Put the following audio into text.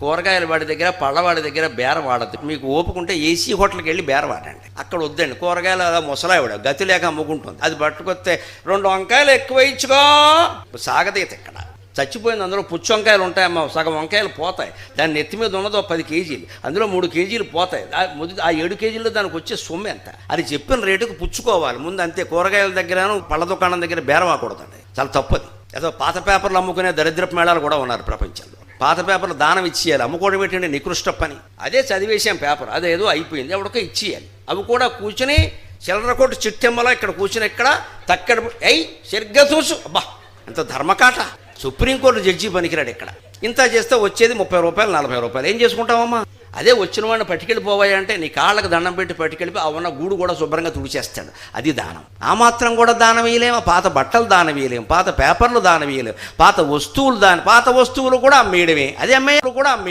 కూరగాయల వాడి దగ్గర పళ్ళవాడి దగ్గర బేర వాడద్దు. మీకు ఓపుకుంటే ఏసీ హోటల్కి వెళ్ళి బేర వాడండి. అక్కడ వద్దండి. కూరగాయలు అలా ముసలావిడ గతి లేక అమ్ముకుంటుంది. అది పట్టుకొస్తే రెండు వంకాయలు ఎక్కువ ఇచ్చుకో. సాగదీత ఇక్కడ. చచ్చిపోయింది అందులో పుచ్చు వంకాయలు ఉంటాయమ్మా. సగం వంకాయలు పోతాయి. దాని నెత్తి మీద ఉన్నదో పది కేజీలు. అందులో మూడు కేజీలు పోతాయి. ఆ ఆ ఏడు కేజీలు దానికి వచ్చే సొమ్ము ఎంత? అది చెప్పిన రేటుకు పుచ్చుకోవాలి. ముందు అంతే కూరగాయల దగ్గర పళ్ళ దుకాణం దగ్గర బేరమాకూడదండి చాలా తప్పది. ఏదో పాత పేపర్లు అమ్ముకునే దరిద్రపు మేళాలు కూడా ఉన్నారు ప్రపంచంలో. పాత పేపర్లు దానం ఇచ్చేయాలి. అమ్ముకోవడం ఏంటంటే నికృష్ట పని. అదే చదివేసాం పేపర్. అదేదో అయిపోయింది. ఎవడికో ఇచ్చేయాలి. అవి కూడా కూర్చుని చిల్లరకోట చిట్టెమ్మలో ఇక్కడ కూర్చుని ఇక్కడ తక్కడ అయ్యి సరిగ్గా చూసు. అబ్బా ఎంత ధర్మకాట. సుప్రీంకోర్టు జడ్జి పనికిరాడు ఇక్కడ. ఇంత చేస్తే వచ్చేది ముప్పై రూపాయలు నలభై రూపాయలు. ఏం చేసుకుంటావమ్మా? అదే వచ్చిన వాడిని పట్టుకెళ్ళిపోవాయి అంటే నీ కాళ్ళకు దండం పెట్టి పట్టుకెళ్ళిపోయి ఆ ఉన్న గూడు కూడా శుభ్రంగా తుడిచేస్తాడు. అది దానం. ఆ మాత్రం కూడా దానం వేయలేము? పాత బట్టలు దానం వేయలేము పాత పేపర్లు దానం వేయలేము పాత వస్తువులు దాని పాత వస్తువులు కూడా అమ్మేయడమే. అదే అమ్మేయడం కూడా అమ్మే